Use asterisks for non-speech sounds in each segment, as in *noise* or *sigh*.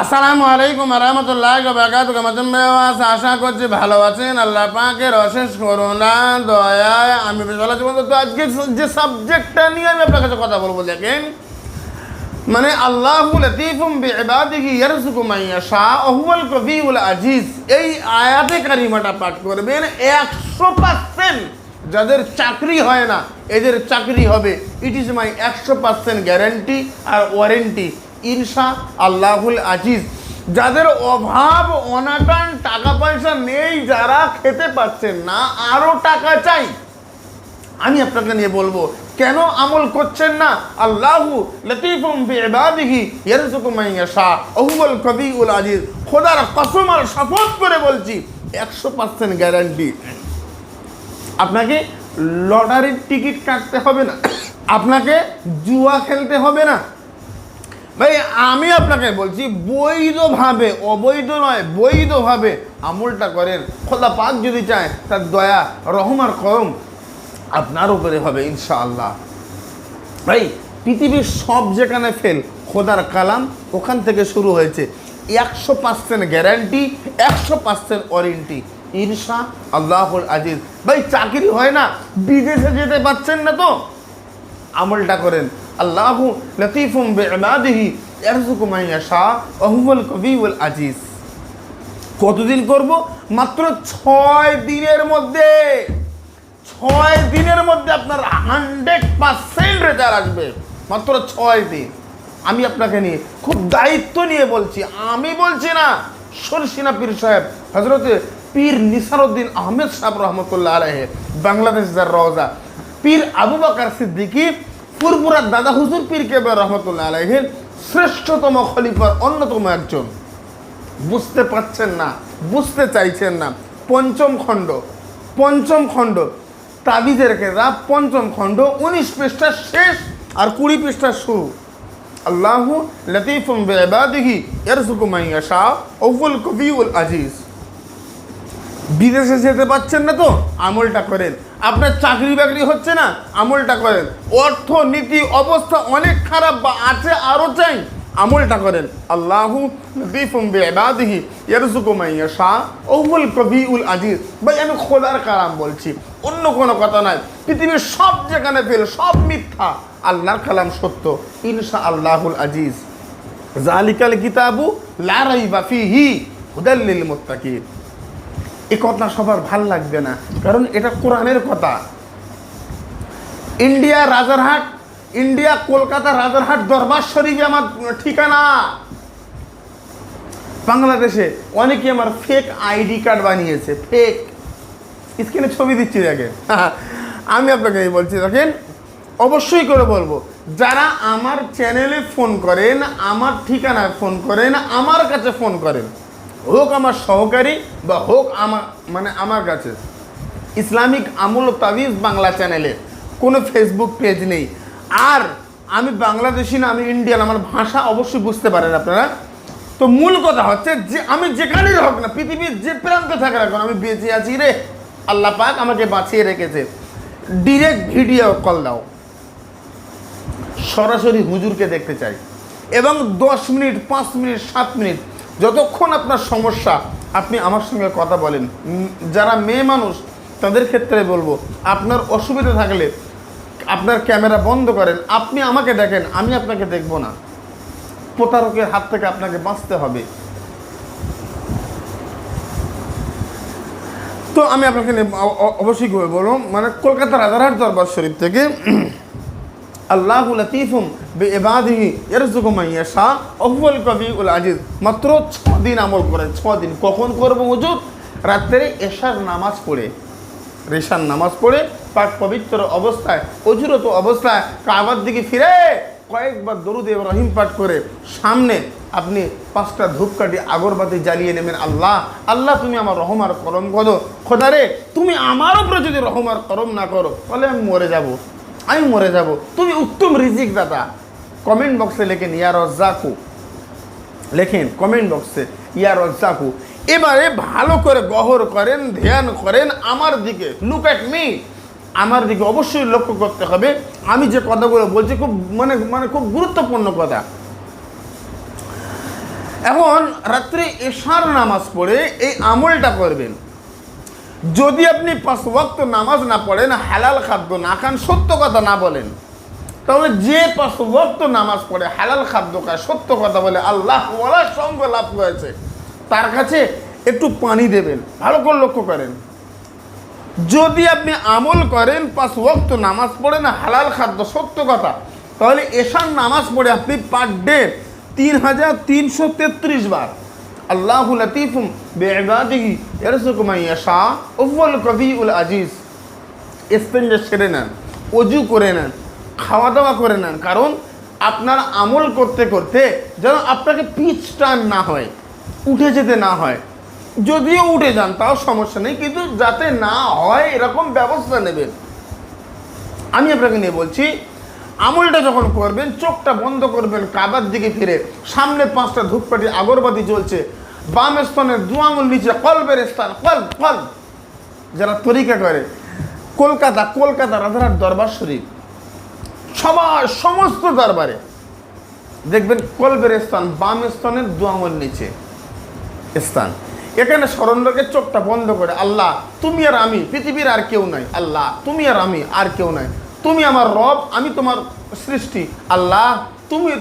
আসসালামু আলাইকুম রহমতুল্লাহ বাকাত কেমন আছে আশা করছি ভালো আছেন। আল্লাহ পাকের অশেষ করুণা, দয়ায় আমি ভালো আছি। তো আজকে যে সাবজেক্টটা নিয়ে আমি আপনার কাছে কথা বলব, দেখেন। মানে আল্লাহ আজিজ। এই আয়াতে কারিমাটা পাঠ করবেন 100% যাদের চাকরি হয় না, এদের চাকরি হবে। ইট ইজ মাই 100% গ্যারান্টি আর ওয়ারেন্টি ইনশা আল্লাহুল আজিজ। যাদের অভাব, অনাটন টাকা পয়সা নেই, যারা খেতে পাচ্ছেন না আরও টাকা চাই। আমি আপনাকে নিয়ে বলব, কেন আমল করছেন না? আল্লাহু লতিফুম কবিউল আজিজ। খোদার কসম আর শপথ করে বলছি 100% গ্যারান্টি আপনাকে লটারির টিকিট কাটতে হবে না। আপনাকে জুয়া খেলতে হবে না। ভাই, আমি আপনাকে বলছি, বৈধভাবে, অবৈধ নয়, বৈধভাবে আমলটা করেন। খোদা পাক যদি চায়, তার দয়া রহমার করম আপনার উপরে হবে, ইনশাআল্লাহ। ভাই, পৃথিবীর সব যেখানে ফেল খোদার কালাম ওখান থেকে শুরু হয়েছে। একশো পার্সেন্ট গ্যারান্টি একশো পার্সেন্ট ওয়ারেন্টি ইনশা আল্লাহুল আজিজ। ভাই, চাকরি হয় না, বিদেশে যেতে পারছেন না তো? আমলটা করেন। আল্লাহু লতিফুম মান ইয়াশা ওয়া হুয়াল কবিউল আজিজ। কতদিন করব? মাত্র ছয় দিনের মধ্যে। ছয় দিনের মধ্যে আপনার হান্ড্রেড পার্সেন্ট রেজাল্ট আসবে। মাত্র ছয় দিন। আমি আপনাকে নিয়ে খুব দায়িত্ব নিয়ে বলছি। আমি বলছি না। সরসিনা পীর সাহেব হজরতে পীর নিসারুদ্দিন আহমেদ সাহেব রহমতুল্লাহ আলহে বাংলাদেশ রওজা। পীর আবু বাকার সিদ্দিকী ফুরপুরার দাদা হুজুর পীর কেবর রহমতুল্লাহ আলহের শ্রেষ্ঠতম খলিফার অন্যতম একজন। বুঝতে পারছেন না, বুঝতে চাইছেন না। পঞ্চম খণ্ড পঞ্চম খণ্ড, তাবিজের কেতাব পঞ্চম খণ্ড, উনিশ পৃষ্ঠা শেষ আর কুড়ি পৃষ্ঠা শুরু। আল্লাহ লতিফুম বেবাদিহি মান ইয়াশা ওহুল কবিউল আজিজ। বিদেশে যেতে পাচ্ছেন না তো? আমলটা করেন। আপনার চাকরি বাকরি হচ্ছে না, আমলটা করেন। অর্থনীতি অবস্থা অনেক খারাপ বা আছে আরও চাই, আমলটা করেন। আল্লাহু ওহুল কবিউল আজিজ ভাই, আমি খোদার কালাম বলছি, অন্য কোনো কথা নয় পৃথিবীর সব যেখানে ফেল, সব মিথ্যা। আল্লাহর কালাম সত্য। ইনশা আল্লাহুল আজিজ। জালিকাল কিতাবু লা রাইবা ফিহি, হুদাল লিল মুত্তাকিন। এ কথা সবার ভালো লাগবে না। কারণ এটা কোরআনের কথা। ইন্ডিয়া রাজারহাট, ইন্ডিয়া কলকাতা রাজারহাট দরবার শরীফে আমার ঠিকানা। বাংলাদেশে অনেকে আমার ফেক আইডি কার্ড বানিয়েছে ফেক স্ক্রিনে ছবি দিচ্ছি দেখেন *laughs* আমি আপনাকে বলছি, দেখেন, অবশ্যই করে বলব, যারা আমার চ্যানেলে ফোন করেন, আমার ঠিকানায় ফোন করেন, আমার কাছে ফোন করেন হোক আমার সহকারী বা হোক আমার মানে আমার কাছে। ইসলামিক আমল তাবিজ বাংলা চ্যানেলে কোনো ফেসবুক পেজ নেই। আর আমি বাংলাদেশি না, আমি ইন্ডিয়ান আমার ভাষা অবশ্যই বুঝতে পারেন আপনারা। তো মূল কথা হচ্ছে যে, আমি যেখানেই হোক না, পৃথিবীর যে প্রান্তে থাকে রাখুন, আমি বেঁচে আছি রে। আল্লাহ পাক আমাকে বাঁচিয়ে রেখেছে। ডিরেক্ট ভিডিও কল দাও। সরাসরি হুজুরকে দেখতে চাই। এবং দশ মিনিট, পাঁচ মিনিট, সাত মিনিট যতক্ষণ আপনার সমস্যা, আপনি আমার সঙ্গে কথা বলেন। যারা মেয়ে মানুষ, তাদের ক্ষেত্রে বলব, আপনার অসুবিধা থাকলে আপনার ক্যামেরা বন্ধ করেন, আপনি আমাকে দেখেন, আমি আপনাকে দেখব না। প্রতারকের হাত থেকে আপনাকে বাঁচতে হবে। তো আমি আপনাকে অবশ্যই বলব মানে কলকাতা রাজারহাট দরবার শরীফ থেকে আল্লাহ লতিফুম বেবাদিহি ইয়ারযুকু মান ইয়াশা ওহুয়াল কবিউল আজিজ। মাত্র ছ দিন আমল করেন ছ দিন। কখন করব হুজুর? রাত্রে এশার নামাজ পড়ে রেশার নামাজ পড়ে, পাক পবিত্র অবস্থায়, অজুরত অবস্থায় কাবার দিকে ফিরে কয়েকবার দরুদ ইব্রাহিম পাঠ করে, সামনে আপনি পাঁচটা ধূপকাঠি আগরবাতি জ্বালিয়ে নেবেন আল্লাহ। আল্লাহ, তুমি আমার রহমার করম করো। খোদারে তুমি আমার উপরে যদি রহমার করম না করো, তাহলে আমি মরে যাব। আমি মরে যাব। তুমি উত্তম রিজিক দাতা। কমেন্ট বক্সে লেখেন, ইয়া রজ্জাকু। লেখেন, কমেন্ট বক্সে, ইয়া রজ্জাকু। এবারে ভালো করে গহর করেন, ধ্যান করেন, আমার দিকে। লুক অ্যাট মি আমার দিকে অবশ্যই লক্ষ্য করতে হবে। আমি যে কথাগুলো বলছি খুব মানে মানে খুব গুরুত্বপূর্ণ কথা। এখন রাত্রে এশার নামাজ পড়ে এই আমলটা করবেন। যদি আপনি পাঁচ ওয়াক্ত নামাজ না পড়েন, হালাল খাদ্য না খান, সত্য কথা না বলেন, তাহলে যে পাঁচ ওয়াক্ত নামাজ পড়ে, হালাল খাদ্য খায়, সত্য কথা বলে আল্লাহ ওয়ালার সঙ্গ লাভ করেছে। তার কাছে একটু পানি দেবেন, ভালো করে লক্ষ্য করেন। যদি আপনি আমল করেন, পাঁচ ওয়াক্ত নামাজ পড়েন, হালাল খাদ্য, সত্য কথা, তাহলে এশার নামাজ পড়ে আপনি পার ডে তিন হাজার তিনশো তেত্রিশ বার। আল্লাহ লতিফুম বেগাদিহি এরসুকুমাইয়াশা উফল কবি উল আজিজ। স্পেন্ডে সেরে নেন, অজু করে নেন খাওয়া দাওয়া করে নেন, কারণ আপনার আমল করতে করতে যেন আপনাকে পিচ টান না হয়, উঠে যেতে না হয়। যদিও উঠে যান, তাও সমস্যা নেই, কিন্তু যাতে না হয় এরকম ব্যবস্থা নেবেন। আমি আপনাকে নিয়ে বলছি, আমলটা যখন করবেন, চোখটা বন্ধ করবেন, কাবার দিকে ফিরে, সামনে পাঁচটা ধূপকাঠি আগরবাতি জ্বলছে বাম স্তনের দু আঙুল নিচে কলবের স্থান কল কল যারা তরিকা করে, কলকাতা কলকাতা রাধারহাট দরবার শরীফ। সবার সমস্ত দরবারে। দেখবেন কলবের স্থান বাম স্তনের দু আঙুল নিচে স্থান। এখানে স্মরণ রেখে চোখটা বন্ধ করে, আল্লাহ, তুমি আর আমি, পৃথিবীর আর কেউ নাই। আল্লাহ, তুমি আর আমি আর কেউ নাই। তুমি আমার রব, আমি তোমার সৃষ্টি। আল্লাহ, তুমি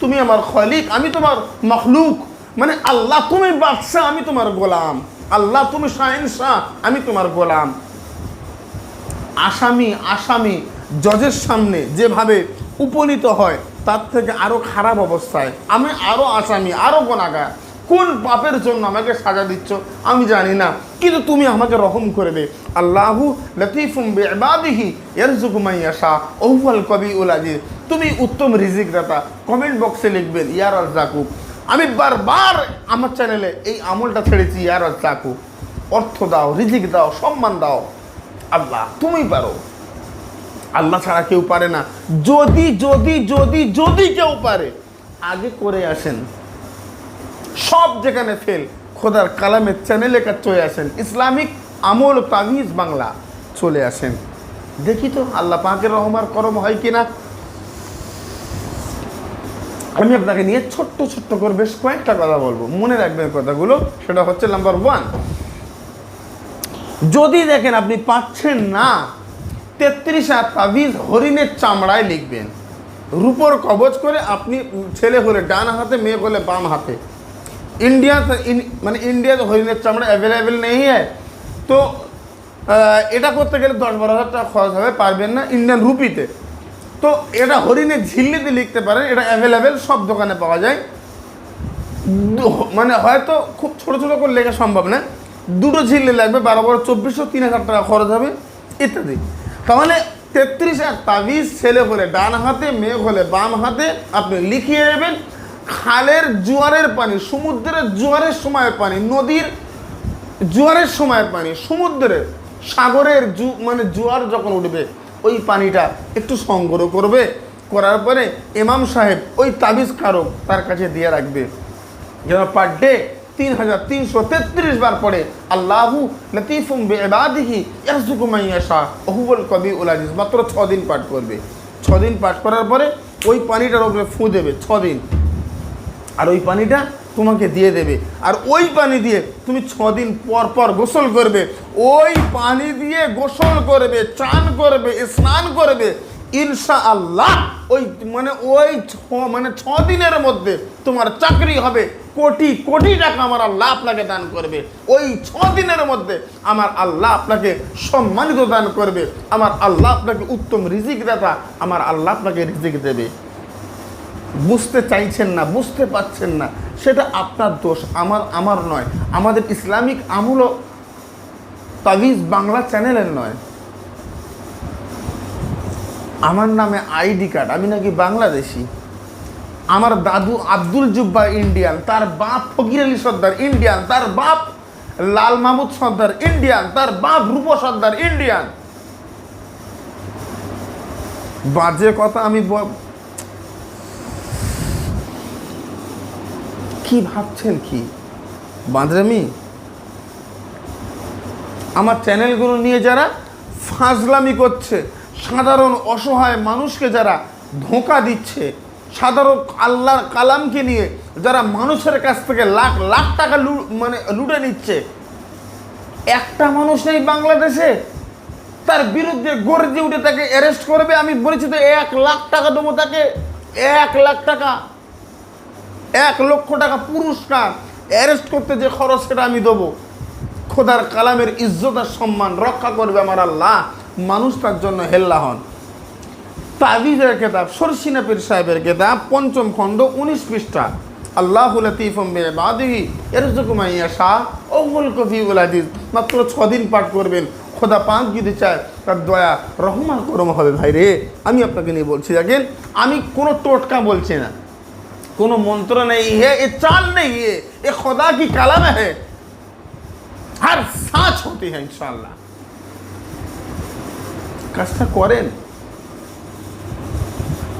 তুমি আমার খলিক, আমি তোমার মখলুক। মানে আল্লাহ তুমি বাদশাহ, আমি তোমার গোলাম। আল্লাহ তুমি শাহিনশাহ, আমি তোমার গোলাম। আসামি আসামি জজের সামনে যেভাবে উপনীত হয়, তার থেকে আরও খারাপ অবস্থায়। আমি আরও আসামি আরও গোনাগার। কোন পাপের জন্য আমাকে সাজা দিচ্ছ, আমি জানি না। কিন্তু তুমি আমাকে রহম করবে আল্লাহু লতিফুম বেবাদিহি ইয়ারজুকুমাইয়াশা ওহুয়াল কবি উল আজিজ। তুমি উত্তম রিজিক দাতা। কমেন্ট বক্সে লিখবেন ইয়ার জাকু আমি বারবার আমার চ্যানেলে এই আমলটা ছেড়েছি, আর চাকু। অর্থ দাও, রিজিক দাও, সম্মান দাও। আল্লাহ তুমি পারো। আল্লাহ ছাড়া কেউ পারে না। যদি যদি যদি যদি কেউ পারে, আগে করে আসেন। সব যেখানে ফেল খোদার কালামের চ্যানেলে কাজ চলে আসেন। ইসলামিক আমল ও বাংলা চলে আসেন। দেখি তো, আল্লাহ পাকের রহমার করম হয় কিনা? আমি আপনাকে নিয়ে ছোট্ট ছোট্ট করে বেশ কয়েকটা কথা বলবো মনে রাখবেন কথাগুলো সেটা হচ্ছে নাম্বার ওয়ান যদি দেখেন আপনি পাচ্ছেন না তেত্রিশ আর তাবিজ হরিণের চামড়ায় লিখবেন রূপর কবচ করে আপনি ছেলে হলে ডান হাতে মেয়ে হলে বাম হাতে इंडिया तो इन মানে ইন্ডিয়াতে হরিণের চামড়া অ্যাভেলেবেল নেই হ্যাঁ তো আহ, এটা করতে গেলে দশ বারো হাজার টাকা খরচ হবে পারবেন না ইন্ডিয়ান রুপিতে তো এটা হরিণের ঝিল্লিতে লিখতে পারেন, এটা অ্যাভেলেবেল সব দোকানে পাওয়া যায়। মানে হয়তো খুব ছোট ছোট করে লেখা সম্ভব না। দুটো ঝিল্লি লাগবে, বারো বারো, চব্বিশশো, তিন হাজার টাকা খরচ হবে, ইত্যাদি। তাহলে তেত্রিশ এক তাবিজ, ছেলে হলে ডান হাতে, মেয়ে হলে বাম হাতে, আপনি লিখিয়ে নেবেন। খালের জোয়ারের পানি, সমুদ্রের জোয়ারের সময়ের পানি, নদীর জোয়ারের সময়ের পানি, সমুদ্রের সাগরের জু মানে জোয়ার যখন উঠবে ওই পানিটা একটু সংগ্রহ করবে, করার পরে এমাম সাহেব ওই তাবিজ কারক তার কাছে দিয়ে রাখবে। যেন পার ডে তিন হাজার তিনশো তেত্রিশ বার পড়ে, আল্লাহু লতিফুম কবি উল আজিজ মাত্র ছদিন পাঠ করবে। ছ দিন পাঠ করার পরে ওই পানিটার উপরে ফু দেবে ছদিন আর ওই পানিটা তোমাকে দিয়ে দেবে। আর ওই পানি দিয়ে তুমি ছদিন পর পর গোসল করবে। ওই পানি দিয়ে গোসল করবে, চান করবে, স্নান করবে। ইনশা আল্লাহ ওই মানে ওই মানে ছ দিনের মধ্যে তোমার চাকরি হবে। কোটি কোটি টাকা আমার আল্লাহ আপনাকে দান করবে। ওই ছ দিনের মধ্যে আমার আল্লাহ আপনাকে সম্মানিত দান করবে। আমার আল্লাহ আপনাকে উত্তম রিজিক দাতা, আমার আল্লাহ আপনাকে রিজিক দেবে। বুঝতে চাইছেন না, বুঝতে পাচ্ছেন না। সেটা আপনার দোষ, আমার আমার নয়। আমাদের ইসলামিক আমূল তাবিজ বাংলা চ্যানেলের নয়। আমার নামে আইডি কার্ড, আমি নাকি বাংলাদেশি। আমার দাদু আব্দুল জুব্বা ইন্ডিয়ান, তার বাপ ফকির আলী সর্দার ইন্ডিয়ান, তার বাপ লাল মাহমুদ সর্দার ইন্ডিয়ান, তার বাপ রূপ সর্দার ইন্ডিয়ান। বাজে কথা আমি কি ভাবছেন কি? বাঁদরামি? আমার চ্যানেলগুলো নিয়ে যারা ফাজলামি করছে, সাধারণ অসহায় মানুষকে যারা ধোঁকা দিচ্ছে, সাধারণ আল্লাহর কালামকে নিয়ে যারা মানুষের কাছ থেকে লাখ লাখ টাকা লু- মানে লুটে নিচ্ছে, একটা মানুষ নেই বাংলাদেশে, তার বিরুদ্ধে গর্জে উঠে তাকে অ্যারেস্ট করবে, আমি বলেছি তো এক লাখ টাকা দেবো তাকে, এক লাখ টাকা। এক লক্ষ টাকা পুরস্কার অ্যারেস্ট করতে যে খরচ সেটা আমি দেবো। খোদার কালামের ইজ্জত আর সম্মান রক্ষা করবে আমার আল্লাহ। মানুষ তার জন্য হেল্লা হন। তাবিজের কেতাব, সরসিনা পীর সাহেবের কেতাব, পঞ্চম খণ্ড, উনিশ পৃষ্ঠা। আল্লাহ বাদিহি এরজুকুমাইয়া শাহ ওগুল কফি উলাদিজ মাত্র ছদিন পাঠ করবেন। খোদা পাঁচ যদি চায়, তার দয়া রহমান করম হবে ভাই রে আমি আপনাকে নিয়ে বলছি, দেখেন, আমি কোনো টোটকা বলছি না। কোনো মন্ত্র নেই হে এ চাল নেই ये ये खुदा की कलम है हर सांच होती है इंशाल्लाह কাজটা করেন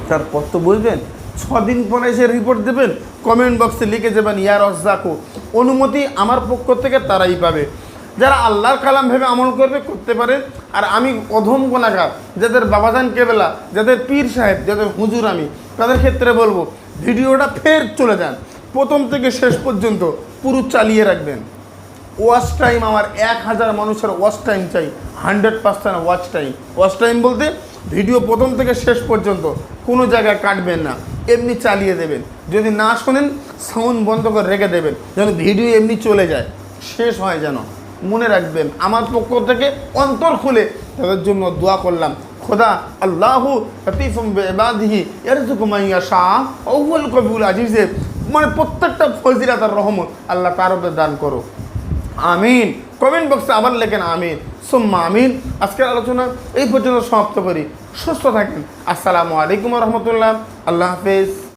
তারপর তো বুঝবেন ছদিন পরে এসে রিপোর্ট দেবেন কমেন্ট বক্সে লিখে যাবেন ইয়ার অজাকো অনুমতি আমার পক্ষ থেকে তারাই পাবে যারা আল্লাহর কালাম ভেবে আমল করবে করতে পারে আর আমি অধম গোনাগার যাদের বাবাজান কেবেলা যাদের পীর সাহেব যাদের হুজুর আমি তাদের ক্ষেত্রে বলবো ভিডিওটা ফের চলে যান। প্রথম থেকে শেষ পর্যন্ত পুরো চালিয়ে রাখবেন। ওয়াচ টাইম আমার এক হাজার মানুষের ওয়াচ টাইম চাই। Hundred percent watch time watch time বলতে ভিডিও প্রথম থেকে শেষ পর্যন্ত কোনো জায়গায় কাটবেন না। এমনি চালিয়ে দেবেন। যদি না শোনেন সাউন্ড বন্ধ করে রেখে দেবেন। যেন ভিডিও এমনি চলে যায়। শেষ হয় যেন। মনে রাখবেন। আমার পক্ষ থেকে অন্তর খুলে তাদের জন্য দোয়া করলাম। খোদা আল্লাহ লতিফুম বেবাদিহি এরজুকুমাইয়া শাহ কবিউল আজিজে মানে প্রত্যেকটা ফজিরাত আর রহমত আল্লাহ তার দান করো আমিন। কমেন্ট বক্সে আবার লেখেন আমিন। সোম্মা আমিন। আজকের আলোচনা এই পর্যন্ত সমাপ্ত করি। সুস্থ থাকেন। আসসালামু আলাইকুম রহমতুল্লাহ। আল্লাহ হাফেজ।